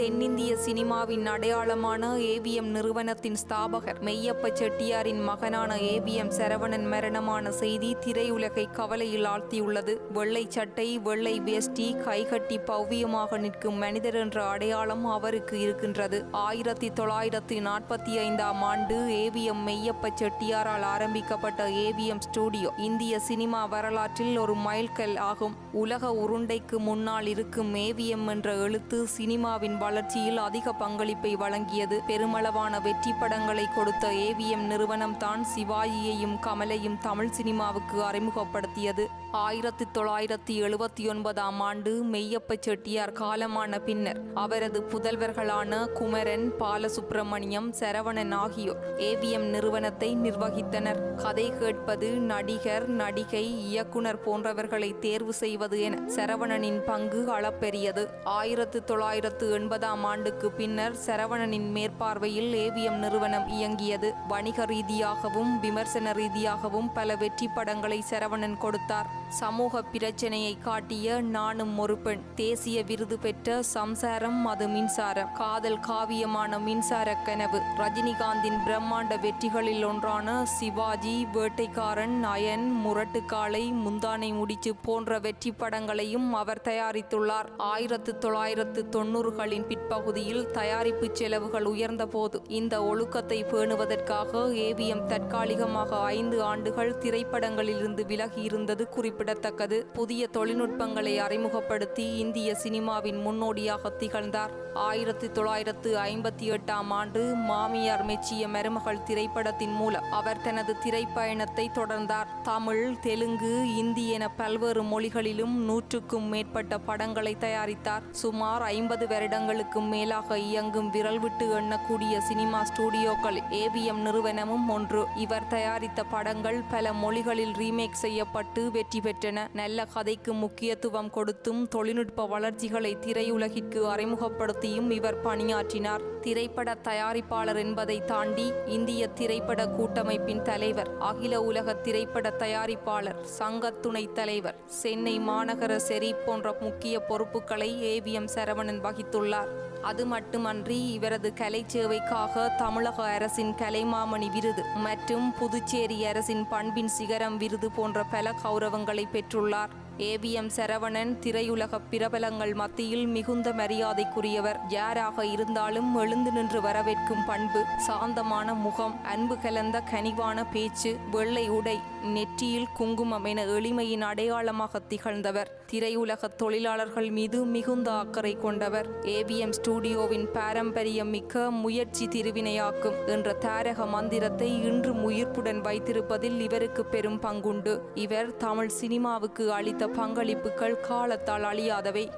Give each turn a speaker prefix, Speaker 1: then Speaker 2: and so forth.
Speaker 1: தென்னிந்திய சினிமாவின் அடையாளமான ஏவிஎம் நிறுவனத்தின் ஸ்தாபகர் மெய்யப்ப செட்டியாரின் மகனான ஏவிஎம் சரவணன் மரணமான செய்தி திரையுலகை கவலையில் ஆழ்த்தியுள்ளது. வெள்ளை சட்டை வெள்ளை வேஷ்டி கைகட்டி பவ்யமாக நிற்கும் மனிதர் என்ற அடையாளம் அவருக்கு இருக்கின்றது. ஆயிரத்தி தொள்ளாயிரத்தி நாற்பத்தி ஐந்தாம் ஆண்டு ஏவிஎம் மெய்யப்ப செட்டியாரால் ஆரம்பிக்கப்பட்ட ஏவிஎம் ஸ்டூடியோ இந்திய சினிமா வரலாற்றில் ஒரு மைல்கல் ஆகும். உலக உருண்டைக்கு முன்னால் இருக்கும் ஏவிஎம் என்ற எழுத்து சினிமாவின் வளர்ச்சியில் அதிக பங்களிப்பை வழங்கியது. பெருமளவான வெற்றி படங்களை கொடுத்த ஏவிஎம் நிறுவனம் தான் சிவாஜியையும் கமலையும் தமிழ் சினிமாவுக்கு அறிமுகப்படுத்தியது. ஆயிரத்தி தொள்ளாயிரத்தி எழுபத்தி ஒன்பதாம் ஆண்டு மெய்யப்ப செட்டியார் காலமான பின்னர் அவரது புதல்வர்களான குமரன் பாலசுப்பிரமணியம் சரவணன் ஆகியோர் ஏவிஎம் நிறுவனத்தை நிர்வகித்தனர். கதை கேட்பது நடிகர் நடிகை இயக்குனர் போன்றவர்களை தேர்வு செய்வது என சரவணனின் பங்கு அளப்பெரியது ஆயிரத்து தொள்ளாயிரத்து ஒன்பதாம் ஆண்டுக்கு பின்னர் சரவணனின் மேற்பார்வையில் ஏவிஎம் நிறுவனம் இயங்கியது. வணிக ரீதியாகவும் விமர்சன ரீதியாகவும் பல வெற்றி படங்களை சரவணன் கொடுத்தார். சமூக பிரச்சனையை காட்டிய நானும் ஒரு பெண். தேசிய விருது பெற்ற சம்சாரம் அது மின்சாரம். காதல் காவியமான மின்சார கனவு. ரஜினிகாந்தின் பிரம்மாண்ட வெற்றிகளில் ஒன்றான சிவாஜி வேட்டைக்காரன் அயன் முரட்டுக்காலை முந்தானை முடிச்சு போன்ற வெற்றி படங்களையும் அவர் தயாரித்துள்ளார். ஆயிரத்து தொள்ளாயிரத்து தொண்ணூறுகளின் பிற்பகுதியில் தயாரிப்பு செலவுகள் உயர்ந்தபோது இந்த ஒழுக்கத்தை பேணுவதற்காக ஏவிஎம் தற்காலிகமாக ஐந்து ஆண்டுகள் திரைப்படங்களிலிருந்து விலகி இருந்தது குறிப்பிடத்தக்கது. புதிய தொழில்நுட்பங்களை அறிமுகப்படுத்தி இந்திய சினிமாவின் முன்னோடியாக திகழ்ந்தார். ஆயிரத்தி தொள்ளாயிரத்து ஐம்பத்தி எட்டாம் ஆண்டு மாமியார் மெச்சிய மருமகள் திரைப்படத்தின் மூலம் அவர் தனது திரைப்பயணத்தை தொடர்ந்தார். தமிழ் தெலுங்கு இந்தி என பல்வேறு மொழிகளிலும் நூற்றுக்கும் மேற்பட்ட படங்களை தயாரித்தார். சுமார் ஐம்பது வருடங்கள் வருடங்களுக்கும் மேலாக இயங்கும் விரல் விட்டு எண்ணக்கூடிய சினிமா ஸ்டூடியோக்கள் ஏவிஎம் நிறுவனமும் ஒன்று. இவர் தயாரித்த படங்கள் பல மொழிகளில் ரீமேக் செய்யப்பட்டு வெற்றி பெற்றன. நல்ல கதைக்கு முக்கியத்துவம் கொடுத்தும் தொழில்நுட்ப வளர்ச்சிகளை திரையுலகிற்கு அறிமுகப்படுத்தியும் இவர் பணியாற்றினார். திரைப்பட தயாரிப்பாளர் என்பதை தாண்டி இந்திய திரைப்பட கூட்டமைப்பின் தலைவர் அகில உலக திரைப்பட தயாரிப்பாளர் சங்க துணைத் தலைவர் சென்னை மாநகர செரி போன்ற முக்கிய பொறுப்புகளை ஏவிஎம் சரவணன் வகித்துள்ளார். அது மட்டுமன்றி இவரது கலை சேவைக்காக தமிழக அரசின் கலைமாமணி விருது மற்றும் புதுச்சேரி அரசின் பண்பின் சிகரம் விருது போன்ற பல கௌரவங்களை பெற்றுள்ளார். ஏவிஎம் சரவணன் திரையுலக பிரபலங்கள் மத்தியில் மிகுந்த மரியாதைக்குரியவர். யாராக இருந்தாலும் எழுந்து நின்று வரவேற்கும் பண்பு சாந்தமான முகம் அன்பு கலந்த கனிவான பேச்சு வெள்ளை உடை நெற்றியில் குங்குமம் என எளிமையின் அடையாளமாக திகழ்ந்தவர். திரையுலக தொழிலாளர்கள் மீது மிகுந்த அக்கறை கொண்டவர். ஏவிஎம் ஸ்டுடியோவின் பாரம்பரியம் மிக்க முயற்சி திருவினையாக்கும் என்ற தாரக மந்திரத்தை இன்று உயிர்ப்புடன் வைத்திருப்பதில் இவருக்கு பெரும் பங்குண்டு. இவர் தமிழ் சினிமாவுக்கு அளித்த பங்களிப்புகள் காலத்தால் அழியாதவை.